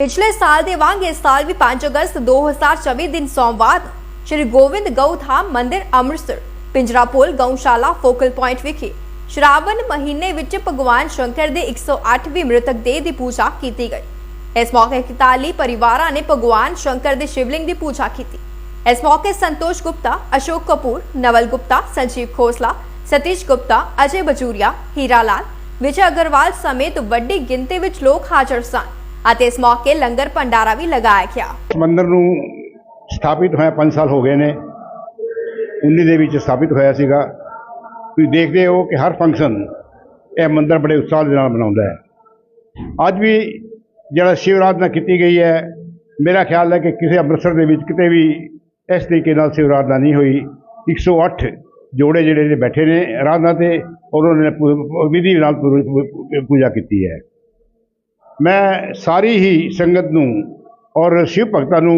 ਪਿਛਲੇ ਸਾਲ ਦੇ ਵਾਂਗ ਇਸ ਸਾਲ ਵੀ 5 ਅਗਸਤ 2024 ਦਿਨ ਸੋਮਵਾਰ ਨੂੰ ਸ਼੍ਰੀ ਗੋਬਿੰਦ ਗਊਧਾਮ ਮੰਦਿਰ ਅੰਮ੍ਰਿਤਸਰ ਪਿੰਜਰਾਪੋਲ ਗਊਸ਼ਾਲਾ ਫੋਕਲ ਪੁਆਇੰਟ ਵਿਖੇ ਸ਼ਰਾਵਣ ਮਹੀਨੇ ਵਿੱਚ ਭਗਵਾਨ ਸ਼ੰਕਰ ਦੇ 108ਵੀਂ ਮ੍ਰਿਤਕ ਦੇਹ ਦੀ ਪੂਜਾ ਕੀਤੀ ਗਈ। ਇਸ ਮੌਕੇ 41 ਪਰਿਵਾਰਾਂ ਨੇ ਭਗਵਾਨ ਸ਼ੰਕਰ ਦੇ ਸ਼ਿਵਲਿੰਗ ਦੀ ਪੂਜਾ ਕੀਤੀ। ਇਸ ਮੌਕੇ ਸੰਤੋਸ਼ ਗੁਪਤਾ, ਅਸ਼ੋਕ ਕਪੂਰ, ਨਵਲ ਗੁਪਤਾ, ਸੰਜੀਵ ਖੋਸਲਾ, ਸਤੀਸ਼ ਗੁਪਤਾ, ਅਜੇ ਬਜੂਰੀਆ ਹੀਰਾ ਲਾਲ ਵਿਜੇ ਅਗਰਵਾਲ ਸਮੇਤ ਵੱਡੀ ਗਿਣਤੀ ਵਿੱਚ ਲੋਕ ਹਾਜ਼ਰ ਸਨ। ਅਤੇ ਇਸ ਮੌਕੇ ਲੰਗਰ ਭੰਡਾਰਾ ਵੀ ਲਗਾਇਆ ਗਿਆ। ਮੰਦਰ ਨੂੰ ਸਥਾਪਿਤ ਹੋਇਆ 5 ਸਾਲ ਹੋ ਗਏ ਨੇ। 19 ਦੇ ਵਿੱਚ ਸਥਾਪਿਤ ਹੋਇਆ ਸੀਗਾ। ਤੁਸੀਂ ਦੇਖਦੇ ਹੋ ਕਿ ਹਰ ਫੰਕਸ਼ਨ ਇਹ ਮੰਦਰ ਬੜੇ ਉਤਸ਼ਾਹ ਦੇ ਨਾਲ ਮਨਾਉਂਦਾ ਹੈ। ਅੱਜ ਵੀ ਜਿਹੜਾ ਸ਼ਿਵਰਾਧਨਾ ਕੀਤੀ ਗਈ ਹੈ, ਮੇਰਾ ਖਿਆਲ ਹੈ ਕਿ ਕਿਸੇ ਅੰਮ੍ਰਿਤਸਰ ਦੇ ਵਿੱਚ ਕਿਤੇ ਵੀ ਇਸ ਤਰੀਕੇ ਨਾਲ ਸ਼ਿਵਰਾਧਨਾ ਨਹੀਂ ਹੋਈ। 108 ਜੋੜੇ ਜਿਹੜੇ ਨੇ ਬੈਠੇ ਨੇ ਆਰਾਧਨਾ ਤੇ ਔਰ ਉਹਨਾਂ ਨੇ ਵਿਧੀ ਨਾਲ ਪੂਜਾ ਕੀਤੀ ਹੈ। ਮੈਂ ਸਾਰੀ ਹੀ ਸੰਗਤ ਨੂੰ ਔਰ ਸ਼ਿਵ ਭਗਤਾਂ ਨੂੰ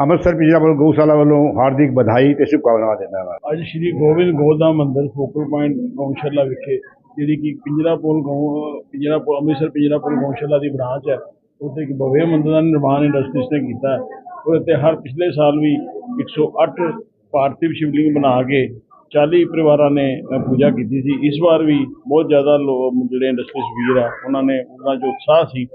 ਅੰਮ੍ਰਿਤਸਰ ਪਿੰਜਰਾਪੁਰ ਗਊਸ਼ਾਲਾ ਵੱਲੋਂ ਹਾਰਦਿਕ ਵਧਾਈ ਤੇ ਸ਼ੁਭਕਾਮਨਾਵਾਂ ਦਿੰਦਾ ਹਾਂ। ਅੱਜ ਸ਼੍ਰੀ ਗੋਬਿੰਦ ਗੋਦਾਮ ਮੰਦਿਰ ਫੋਕਲ ਪੁਆਇੰਟ ਗਊਸ਼ਾਲਾ ਵਿਖੇ, ਜਿਹੜੀ ਕਿ ਪਿੰਜਰਾਪੁਰ ਗਊ, ਪਿੰਜਰਾਪੁਰ, ਅੰਮ੍ਰਿਤਸਰ ਪਿੰਜਰਾਪੁਰ ਗਊਸ਼ਾਲਾ ਦੀ ਬ੍ਰਾਂਚ ਹੈ। ਉੱਥੇ ਇੱਕ ਭਵਯ ਮੰਦਿਰ ਦਾ ਨਿਰਮਾਣ ਇੰਡਸਟਰੀਜ਼ ਨੇ ਕੀਤਾ ਹੈ। ਉਹਦੇ ਤੇ ਹਰ ਪਿਛਲੇ ਸਾਲ ਵੀ 108 ਪਾਰਥਿਵ ਸ਼ਿਵਲਿੰਗ ਬਣਾ ਕੇ 40 ਪਰਿਵਾਰਾਂ ਨੇ ਪੂਜਾ ਕੀਤੀ ਸੀ। ਇਸ ਵਾਰ ਵੀ ਬਹੁਤ ਜ਼ਿਆਦਾ ਲੋ- ਜਿਹੜੇ ਇੰਡਸਟਰੀਜ਼ ਵੀਰ ਆ, ਉਹਨਾਂ ਨੇ ਉਹਨਾਂ 'ਚ ਉਤਸ਼ਾਹ ਸੀ।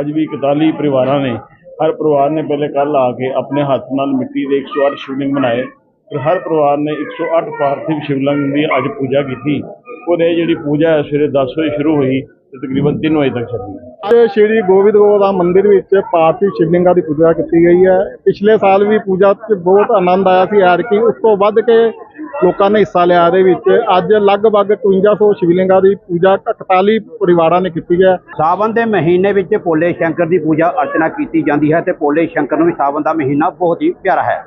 ਅੱਜ ਵੀ 41 ਪਰਿਵਾਰਾਂ ਨੇ, ਹਰ ਪਰਿਵਾਰ ਨੇ ਪਹਿਲੇ ਕੱਲ ਆ ਕੇ ਆਪਣੇ ਹੱਥ ਨਾਲ ਮਿੱਟੀ ਦੇ 108 ਸ਼ਿਵਲਿੰਗ ਬਣਾਏ। ਫਿਰ ਹਰ ਪਰਿਵਾਰ ਨੇ 108 ਪਾਰਥਿਵ ਸ਼ਿਵਲਿੰਗ ਦੀ ਅੱਜ ਪੂਜਾ ਕੀਤੀ। ਔਰ ਇਹ ਜਿਹੜੀ ਪੂਜਾ ਹੈ, ਸਵੇਰੇ 10 ਵਜੇ ਸ਼ੁਰੂ ਹੋਈ ਤੇ ਤਕਰੀਬਨ 3 ਵਜੇ ਤੱਕ ਚੱਲੀ। ਅੱਜ ਸ਼੍ਰੀ ਗੋਬਿੰਦ ਗੋਦਾਮ ਮੰਦਿਰ ਵਿੱਚ ਪਾਰਥਿਵ ਸ਼ਿਵਲਿੰਗਾਂ ਦੀ ਪੂਜਾ ਕੀਤੀ ਗਈ ਹੈ। ਪਿਛਲੇ ਸਾਲ ਵੀ ਪੂਜਾ 'ਚ ਬਹੁਤ ਆਨੰਦ ਆਇਆ ਸੀ, ਐਤਕੀ ਉਸ ਤੋਂ ਵੱਧ ਕੇ ਲੋਕਾਂ ਨੇ ਹਿੱਸਾ ਲਿਆ ਇਹਦੇ ਵਿੱਚ। ਅੱਜ ਲਗਭਗ 5200 ਸ਼ਿਵਲਿੰਗਾਂ ਦੀ ਪੂਜਾ 41 ਪਰਿਵਾਰਾਂ ਨੇ ਕੀਤੀ ਹੈ। ਸਾਵਨ ਦੇ ਮਹੀਨੇ ਵਿੱਚ ਭੋਲੇ ਸ਼ੰਕਰ ਦੀ ਪੂਜਾ ਅਰਚਨਾ ਕੀਤੀ ਜਾਂਦੀ ਹੈ ਤੇ ਭੋਲੇ ਸ਼ੰਕਰ ਨੂੰ ਵੀ ਸਾਵਨ ਦਾ ਮਹੀਨਾ ਬਹੁਤ ਹੀ ਪਿਆਰਾ ਹੈ।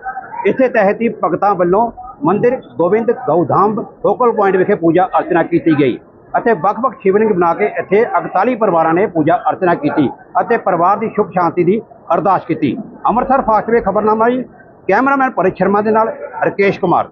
ਇਸੇ ਤਹਿਤ ਹੀ ਭਗਤਾਂ ਵੱਲੋਂ ਮੰਦਿਰ ਗੋਬਿੰਦ ਗਊਧਾਮ ਫੋਕਲ ਪੁਆਇੰਟ ਵਿਖੇ ਪੂਜਾ ਅਰਚਨਾ ਕੀਤੀ ਗਈ ਅਤੇ ਵੱਖ-ਵੱਖ ਸ਼ਿਵਲਿੰਗ ਬਣਾ ਕੇ ਇੱਥੇ 41 ਪਰਿਵਾਰਾਂ ਨੇ ਪੂਜਾ ਅਰਚਨਾ ਕੀਤੀ ਅਤੇ ਪਰਿਵਾਰ ਦੀ ਸੁਖ ਸ਼ਾਂਤੀ ਦੀ ਅਰਦਾਸ ਕੀਤੀ। ਅੰਮ੍ਰਿਤਸਰ ਫਾਸਟਵੇ ਖਬਰਨਾਮਾ ਜੀ, ਕੈਮਰਾਮੈਨ ਪਰਿਤ ਸ਼ਰਮਾ ਦੇ ਨਾਲ ਰਕੇਸ਼ ਕੁਮਾਰ।